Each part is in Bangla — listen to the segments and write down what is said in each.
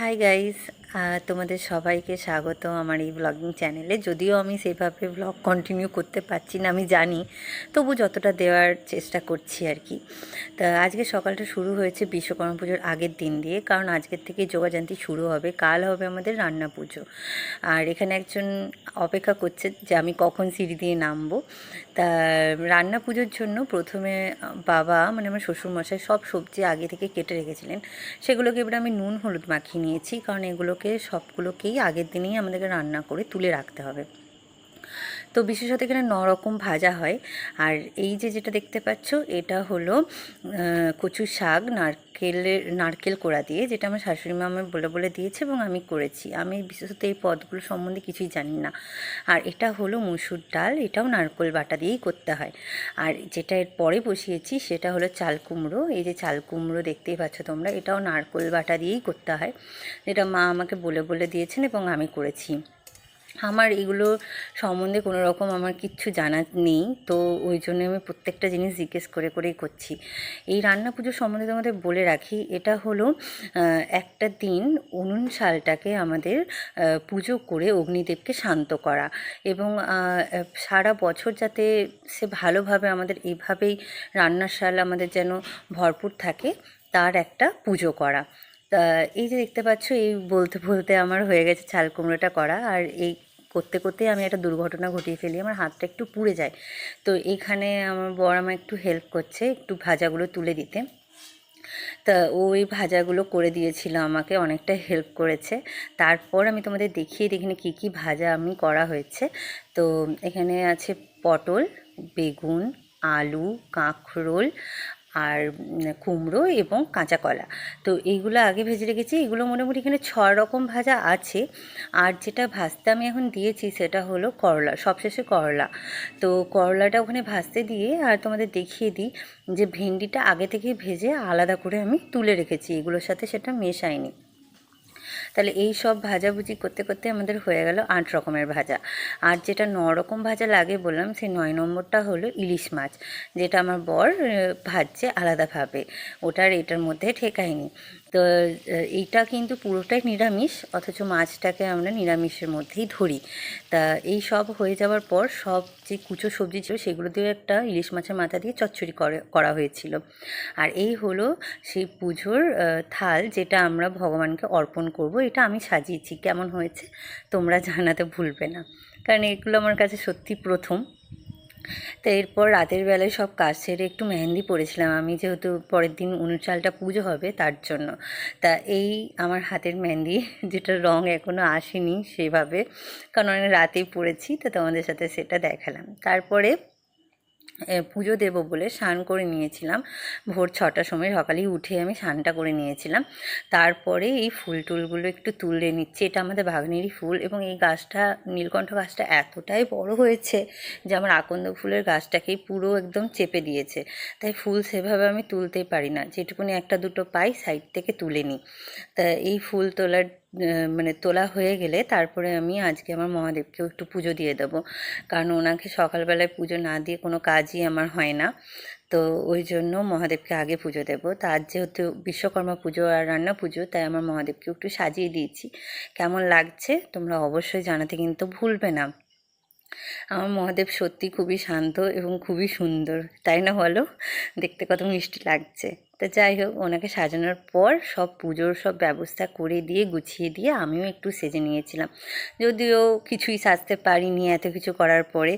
Hi guys, তোমাদের সবাইকে স্বাগত আমার এই ব্লগিং চ্যানেলে যদিও আমি সেভাবে ব্লগ কন্টিনিউ করতে পারছি না, আমি জানি, তবু যতটা দেওয়ার চেষ্টা করছি আর কি। তা আজকে সকালটা শুরু হয়েছে বিশ্বকর্মা পুজোর আগের দিন দিয়ে, কারণ আজকের থেকে যোগাযান্তি শুরু হবে, কাল হবে আমাদের রান্না পুজো। আর এখানে একজন অপেক্ষা করছে যে আমি কখন সিঁড়ি দিয়ে নামবো। তা রান্না পুজোর জন্য প্রথমে বাবা মানে আমার শ্বশুরমশাই সব সবজি আগে থেকে কেটে রেখেছিলেন। সেগুলোকে এবার আমি নুন, হলুদ মাখিয়ে নিয়েছি, কারণ সবগুলোকেই আগের দিনেই আমাদেরকে রান্না করে তুলে রাখতে হবে। তো বিশেষত এখানে ন রকম ভাজা হয়। আর এই যে যেটা দেখতে পাচ্ছ, এটা হলো কচু শাক, নারকেলের, নারকেল কোড়া দিয়ে, যেটা আমার শাশুড়ি মা আমায় বলে বলে দিয়েছে এবং আমি করেছি। আমি বিশেষত এই পদগুলো সম্বন্ধে কিছুই জানি না। আর এটা হলো মুসুর ডাল, এটাও নারকেল বাটা দিয়েই করতে হয়। আর যেটা এর পরে বসিয়েছি, সেটা হলো চাল কুমড়ো। এই যে চাল কুমড়ো দেখতেই পাচ্ছ তোমরা, এটাও নারকেল বাটা দিয়েই করতে হয়। যেটা মা আমাকে বলে বলে দিয়েছেন এবং আমি করেছি। আমার এগুলো সম্বন্ধে কোনো রকম আমার কিচ্ছু জানা নেই। তো ওই জন্য আমি প্রত্যেকটা জিনিস জিজ্ঞেস করে, করেই করছি। এই রান্না পুজো সম্বন্ধে তোমাদের বলে রাখি, এটা হলো একটা দিন উনুন শালটাকে আমাদের পুজো করে অগ্নিদেবকে শান্ত করা এবং সারা বছর যাতে সে ভালোভাবে আমাদের এইভাবেই রান্নার শাল আমাদের যেন ভরপুর থাকে, তার একটা পুজো করা। তা এই যে দেখতে পাচ্ছ, এই বলতে বলতে আমার হয়ে গেছে চাল কুমড়োটা করা। আর এই করতে করতেই আমি একটা দুর্ঘটনা ঘটিয়ে ফেলি, আমার হাতটা একটু পুড়ে যায়। তো এখানে আমার বর আমার একটু হেল্প করছে একটু ভাজাগুলো তুলে দিতে। তা ওই ভাজাগুলো করে দিয়েছিল, আমাকে অনেকটা হেল্প করেছে। তারপর আমি তোমাদের দেখিয়ে দেখিনি কী কী ভাজা আমি করা হয়েছে। তো এখানে আছে পটল, বেগুন, আলু, কাঁকরোল আর কুমড়ো এবং কাঁচা কলা। তো এইগুলো আগে ভেজে রেখেছি। এগুলো মোটামুটি এখানে ছ রকম ভাজা আছে। আর যেটা ভাজতে আমি এখন দিয়েছি সেটা হলো করলা, সবশেষে করলা। তো করলাটা ওখানে ভাজতে দিয়ে আর তোমাদের দেখিয়ে দিই যে ভেন্ডিটা আগে থেকে ভেজে আলাদা করে আমি তুলে রেখেছি। এগুলোর সাথে সেটা মেশাইনি। তাহলে এই সব ভাজাভুজি করতে করতে আমাদের হয়ে গেল আট রকমের ভাজা। আর যেটা ন রকম ভাজা লাগে বললাম, সেই নয় নম্বরটা হলো ইলিশ মাছ, যেটা আমার বর ভাজছে আলাদাভাবে। ওটার এটার মধ্যে ঠেকায়নি। তো এইটা কিন্তু পুরোটাই নিরামিষ, অথচ মাছটাকে আমরা নিরামিষের মধ্যেই ধরি। তা, এই সব হয়ে যাওয়ার পর সব যে কুচো সবজি ছিল, সেগুলো দিয়ে একটা ইলিশ মাছের মাথা দিয়ে চচ্চড়ি করে হয়েছিল। আর এই হলো সেই পুজোর থাল যেটা আমরা ভগবানকে অর্পণ করব। এটা আমি সাজিয়েছি। কেমন হয়েছে তোমরা জানাতে ভুলবে না। কারণ এগুলো আমার কাছে সত্যি প্রথম। তো এরপর রাতের বেলায় সব কাজ সেরে একটু মেহেন্দি পরেছিলাম। আমি যেহেতু পরের দিন উনচালটা পুজো হবে, তার জন্য। তা এই আমার হাতের মেহেন্দি যেটা রং এখনও আসেনি সেভাবে, কারণ অনেক রাতেই পরেছি, তো তোমাদের সাথে সেটা দেখালাম। তারপরে পুজো দেব বলে স্নান করে নিয়েছিলাম। ভোর ছটার সময় সকালেই উঠে আমি স্নানটা করে নিয়েছিলাম। তারপরে এই ফুল টুলগুলো একটু তুলে নিচ্ছি। এটা আমাদের বাগানেরই ফুল এবং এই গাছটা, নীলকণ্ঠ গাছটা এতটাই বড় হয়েছে যে আমার আকন্দ ফুলের গাছটাকেই পুরো একদম চেপে দিয়েছে। তাই ফুল সেভাবে আমি তুলতেই পারি না। যেটুকুনি একটা দুটো পাই সাইড থেকে তুলে নিই। তা এই ফুল তোলার মানে তোলা হয়ে গেলে তারপরে আমি আজকে আমার মহাদেবকেও একটু পুজো দিয়ে দেবো। কারণ ওনাকে সকালবেলায় পুজো না দিয়ে কোনো কাজই আমার হয় না। তো ওই জন্য মহাদেবকে আগে পুজো দেবো। তার যেহেতু বিশ্বকর্মা পুজো আর রান্না পুজো, তাই আমার মহাদেবকে একটু সাজিয়ে দিয়েছি। কেমন লাগছে তোমরা অবশ্যই জানাতে কিন্তু ভুলবে না। আমার মহাদেব সত্যি খুবই শান্ত এবং খুবই সুন্দর, তাই না বলো? দেখতে কত মিষ্টি লাগছে। তো যাই হোক, ওনাকে সাজানোর পর সব পুজোর সব ব্যবস্থা করে দিয়ে, গুছিয়ে দিয়ে আমিও একটু সেজে নিয়েছিলাম। যদিও কিছুই সাজতে পারিনি, এত কিছু করার পরে।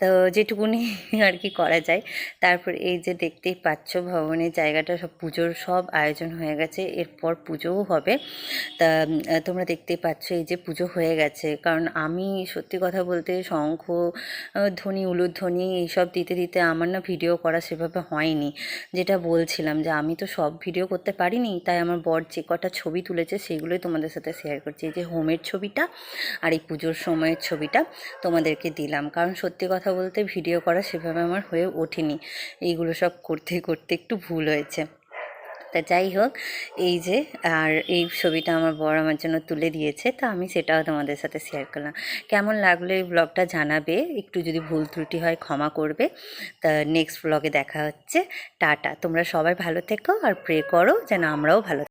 তো যেটুকুনি আর কি করা যায়। তারপর এই যে দেখতেই পাচ্ছ ভবনের জায়গাটা সব পুজোর সব আয়োজন হয়ে গেছে। এরপর পুজোও হবে। তা তোমরা দেখতেই পাচ্ছ এই যে পুজো হয়ে গেছে। কারণ আমি সত্যি কথা বলতে শঙ্খ ধ্বনি উলুধ্বনি এইসব দিতে দিতে আমার না ভিডিও করা সেভাবে হয়নি। যেটা বলছিলাম যে আমি তো সব ভিডিও করতে পারিনি, তাই আমার বর যে কটা ছবি তুলেছে সেগুলোই তোমাদের সাথে শেয়ার করছি। এই যে হোমের ছবিটা আর এই পুজোর সময়ের ছবিটা তোমাদেরকে দিলাম। কারণ সত্যি কথা বলতে ভিডিও করা সেভাবে আমার হয়ে ওঠেনি। এইগুলো সব করতে করতে একটু ভুল হয়েছে। তা যাই হোক, এই যে, আর এই ছবিটা আমার বর আমার জন্য তুলে দিয়েছে, তা আমি সেটাও তোমাদের সাথে শেয়ার করলাম। কেমন লাগল এই ব্লগটা জানাবে? একটু যদি ভুল ত্রুটি হয় ক্ষমা করবে। তা নেক্সট ব্লগে দেখা হচ্ছে। টাটা। তোমরা সবাই ভালো থেকো আর প্রে করো যেন আমরাও ভালো